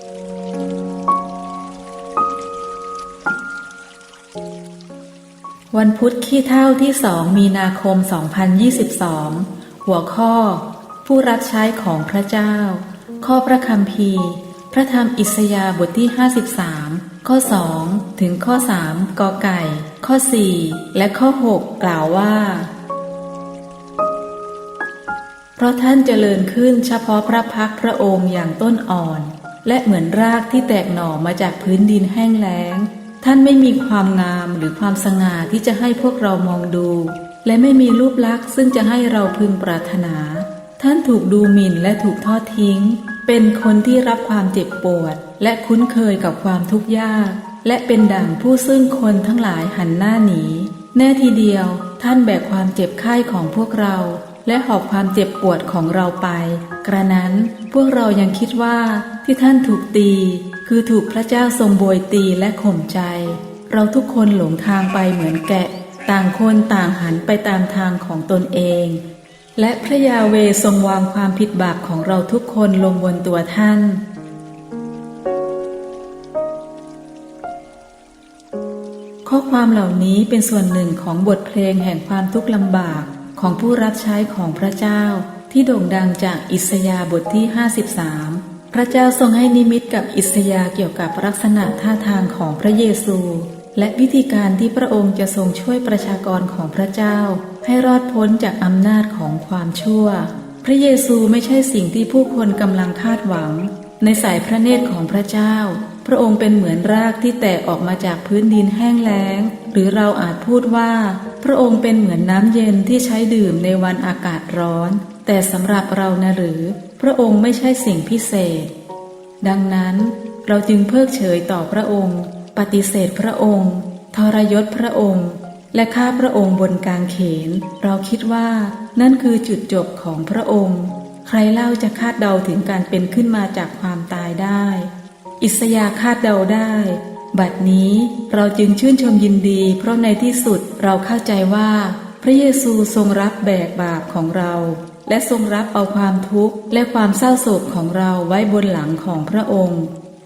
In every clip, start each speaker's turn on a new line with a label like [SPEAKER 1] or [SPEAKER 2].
[SPEAKER 1] วันพุธขี้เท่าที่สองมีนาคม 2022 หัวข้อ ผู้รับใช้ของพระเจ้า ข้อพระคัมภีร์พระธรรมอิสยาบทที่ 53 ข้อ 2 ถึงข้อ 3กอไก่ ข้อ 4 และข้อ 6 กล่าวว่า เพราะท่านเจริญขึ้นเฉพาะพระพักพระองค์อย่างต้นอ่อน และเหมือนรากที่แตกหน่อมาจากพื้นดินแห้งแล้ง ท่านไม่มีความงามหรือความสง่าที่จะให้พวกเรามองดู และไม่มีรูปลักษณ์ซึ่งจะให้เราพึงปรารถนา ท่านถูกดูหมิ่นและถูกทอดทิ้ง เป็นคนที่รับความเจ็บปวด และคุ้นเคยกับความทุกข์ยาก และเป็นดั่งผู้ซึ่งคนทั้งหลายหันหน้าหนี แน่ทีเดียวท่านแบกความเจ็บไข้ของพวกเรา และหอบความเจ็บปวดของเราไป กระนั้นพวกเรายังคิดว่าที่ท่านถูกตี คือถูกพระเจ้าทรงโบยตีและข่มใจ เราทุกคนหลงทางไปเหมือนแกะ ต่างคนต่างหันไปตามทางของตนเอง และพระยาเวทรงวางความผิดบาปของเราทุกคนลงบนตัวท่านข้อความเหล่านี้เป็นส่วนหนึ่งของบทเพลงแห่งความทุกข์ลำบาก ของผู้รับใช้ของพระเจ้าที่โด่งดังจากอิสยาบทที่ 53 พระเจ้าทรงให้นิมิตกับอิสยาห์เกี่ยวกับลักษณะท่าทางของพระเยซู และวิธีการที่พระองค์จะทรงช่วยประชากรของพระเจ้า ให้รอดพ้นจากอำนาจของความชั่ว พระเยซูไม่ใช่สิ่งที่ผู้คนกำลังคาดหวัง ในสายพระเนตรของพระเจ้า พระองค์เป็นเหมือนรากที่แตกออกมาจากพื้นดินแห้งแล้ง หรือเราอาจพูดว่า พระองค์เป็นเหมือนน้ำเย็นที่ใช้ดื่มในวันอากาศร้อน แต่สำหรับเรานะหรือ พระองค์ไม่ใช่สิ่งพิเศษ ดังนั้นเราจึงเพิกเฉยต่อพระองค์ ปฏิเสธพระองค์ทรยศพระองค์ และฆ่าพระองค์บนกางเขน เราคิดว่า นั่นคือจุดจบของพระองค์ ใครเล่าจะคาดเดาถึงการเป็นขึ้นมาจากความตายได้ อิสยาคาดเดาได้ บัดนี้เราจึงชื่นชมยินดี เพราะในที่สุดเราเข้าใจว่า พระเยซูทรงรับแบกบาปของเรา และทรงรับเอาความทุกข์และความเศร้าโศกของเราไว้บนหลังของพระองค์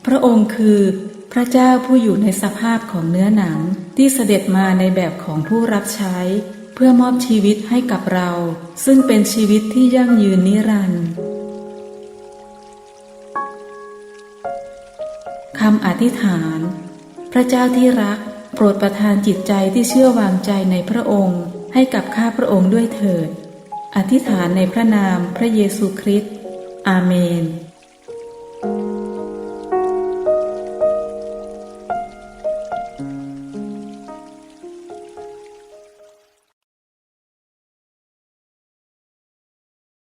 [SPEAKER 1] พระองค์คือ พระเจ้าผู้อยู่ในสภาพของเนื้อหนังที่เสด็จมาในแบบของผู้รับใช้ เพื่อมอบชีวิตให้กับเรา ซึ่งเป็นชีวิตที่ยั่งยืนนิรันดร์ คำอธิษฐาน พระเจ้าที่รัก โปรดประทานจิตใจที่เชื่อวางใจในพระองค์ ให้กับข้าพระองค์ด้วยเถิด อธิษฐานในพระนามพระเยซูคริสต์อาเมน